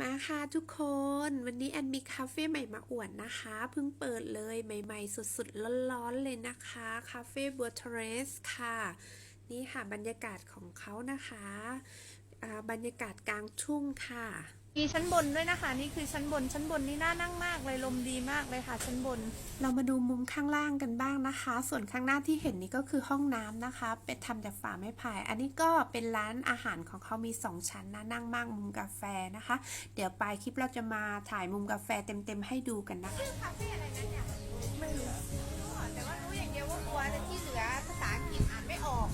มาค่ะทุกคน วันนี้แอนมีคาเฟ่ใหม่มาอวดนะคะเพิ่งเปิดเลยใหม่ๆสุดๆร้อนๆเลยนะคะคาเฟ่บัวเทเรสค่ะ นี่ค่ะบรรยากาศของเขานะคะ บรรยากาศกลางทุ่งค่ะ มีชั้นบนด้วยนะคะ นี่คือชั้นบนชั้นบนนี่น่านั่งมากเลยลมดีมากเลยค่ะ ชั้นบน เรามาดูมุมข้างล่างกันบ้างนะคะ ส่วนข้างหน้าที่เห็นนี่ก็คือห้องน้ำนะคะ เป็นทำจากฝาไม้ไผ่อันนี้ก็เป็นร้านอาหารของเขามี 2 ชั้นนะนั่งมั่งมุมกาแฟนะคะ เดี๋ยวปลายคลิปเราจะมาถ่ายมุมกาแฟเต็มๆให้ดูกันนะคะคาเฟ่อะไรนั่นเนี่ยไม่รู้แต่ว่ารู้อย่างเดียวว่าบัวแต่ที่เหลือภาษาอังกฤษอ่านไม่ออก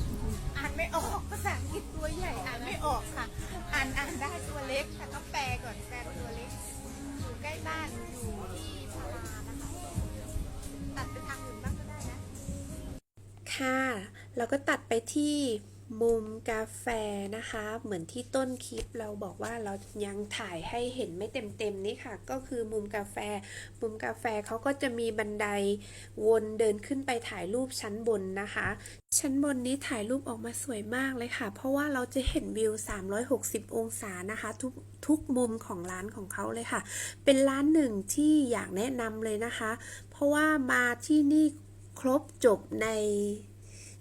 อ่านไม่ออกภาษาอังกฤษตัวใหญ่อ่านไม่ ออกค่ะ อ่านอ่านได้ตัวเล็กแต่ต้องแปลก่อนแปลตัวเล็ก อยู่ใกล้บ้านอยู่ที่พารานะคะตัดไปทางอื่นบ้างก็ได้นะ ค่ะ เราก็ตัดไปที่ มุมกาแฟนะคะ เหมือนที่ต้นคลิปเราบอกว่าเรายังถ่ายให้เห็นไม่เต็มๆนี่ค่ะ ก็คือมุมกาแฟ มุมกาแฟเขาก็จะมีบันไดวนเดินขึ้นไปถ่ายรูปชั้นบนนะคะ ชั้นบนนี้ถ่ายรูปออกมาสวยมากเลยค่ะ เพราะว่าเราจะเห็นวิว 360 องศานะคะ ทุกทุกมุมของร้านของเขาเลยค่ะ เป็นร้านหนึ่งที่อยากแนะนำเลยนะคะ เพราะว่ามาที่นี่ครบจบใน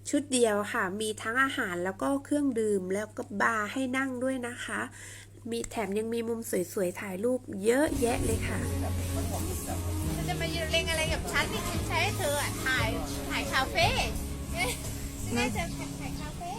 ชุดเดียวค่ะ มีทั้งอาหารแล้วก็เครื่องดื่มแล้วก็บาร์ให้นั่งด้วยนะคะ มีแถมยังมีมุมสวยๆ ถ่ายรูปเยอะแยะเลยค่ะเธอจะมายืนเล็งอะไรกับฉันที่ฉันใช้ให้เธออะถ่ายถ่ายคาเฟ่ไม่ใช่ถ่ายคาเฟ่